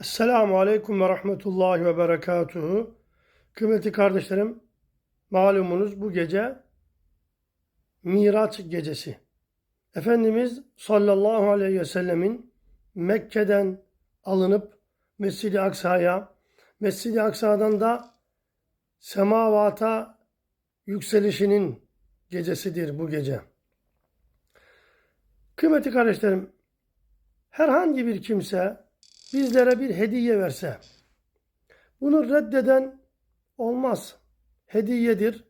Esselamu Aleyküm ve Rahmetullahi ve Berekatuhu. Kıymetli kardeşlerim, malumunuz bu gece Miraç gecesi. Efendimiz sallallahu aleyhi ve sellemin Mekke'den alınıp Mescid-i Aksa'ya, Mescid-i Aksa'dan da semavata yükselişinin gecesidir bu gece. Kıymetli kardeşlerim, herhangi bir kimse bizlere bir hediye verse, bunu reddeden olmaz. Hediyedir.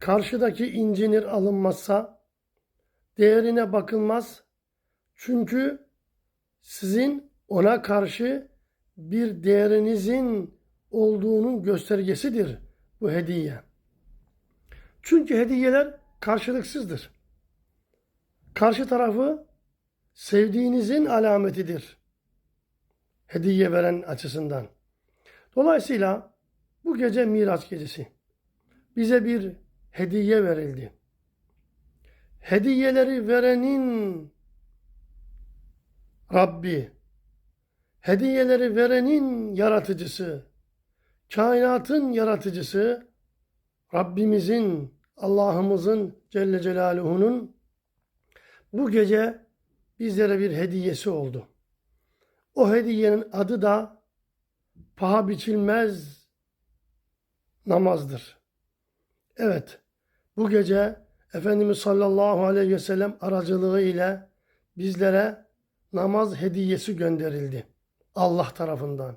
Karşıdaki incinir alınmazsa, değerine bakılmaz. Çünkü sizin ona karşı bir değerinizin olduğunun göstergesidir bu hediye. Çünkü hediyeler karşılıksızdır. Karşı tarafı sevdiğinizin alametidir hediye veren açısından. Dolayısıyla bu gece Miraç gecesi. Bize bir hediye verildi. Hediyeleri verenin Rabbi, hediyeleri verenin yaratıcısı, kainatın yaratıcısı, Rabbimizin, Allah'ımızın Celle Celaluhu'nun bu gece bizlere bir hediyesi oldu. O hediyenin adı da paha biçilmez namazdır. Evet, bu gece Efendimiz sallallahu aleyhi ve sellem aracılığı ile bizlere namaz hediyesi gönderildi. Allah tarafından.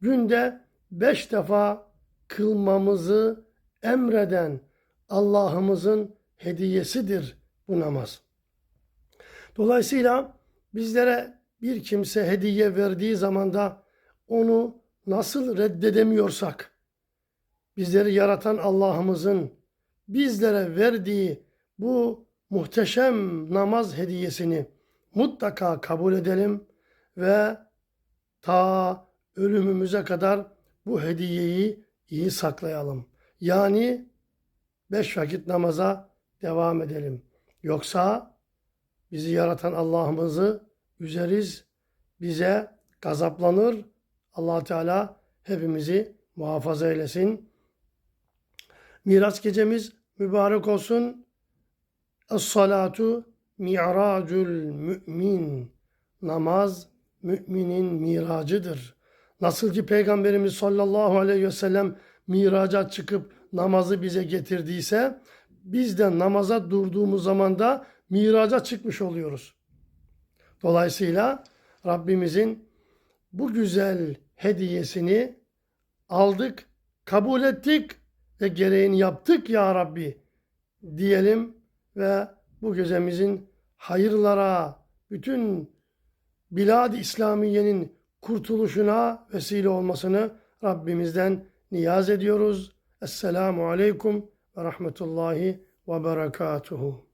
Günde beş defa kılmamızı emreden Allah'ımızın hediyesidir bu namaz. Dolayısıyla bizlere bir kimse hediye verdiği zaman da onu nasıl reddedemiyorsak, bizleri yaratan Allah'ımızın bizlere verdiği bu muhteşem namaz hediyesini mutlaka kabul edelim ve ta ölümümüze kadar bu hediyeyi iyi saklayalım. Yani beş vakit namaza devam edelim. Yoksa bizi yaratan Allah'ımızı üzeriz, bize gazaplanır. allah Teala hepimizi muhafaza eylesin. Miraç gecemiz mübarek olsun. Es-salatu mi'racul mümin. Namaz müminin miracıdır. Nasıl ki Peygamberimiz sallallahu aleyhi ve sellem miraca çıkıp namazı bize getirdiyse biz de namaza durduğumuz zaman da miraca çıkmış oluyoruz. Dolayısıyla Rabbimizin bu güzel hediyesini aldık, kabul ettik ve gereğini yaptık ya Rabbi diyelim ve bu gecemizin hayırlara, bütün bilad İslamiye'nin kurtuluşuna vesile olmasını Rabbimizden niyaz ediyoruz. Esselamu Aleyküm ve Rahmetullahi ve Berekatuhu.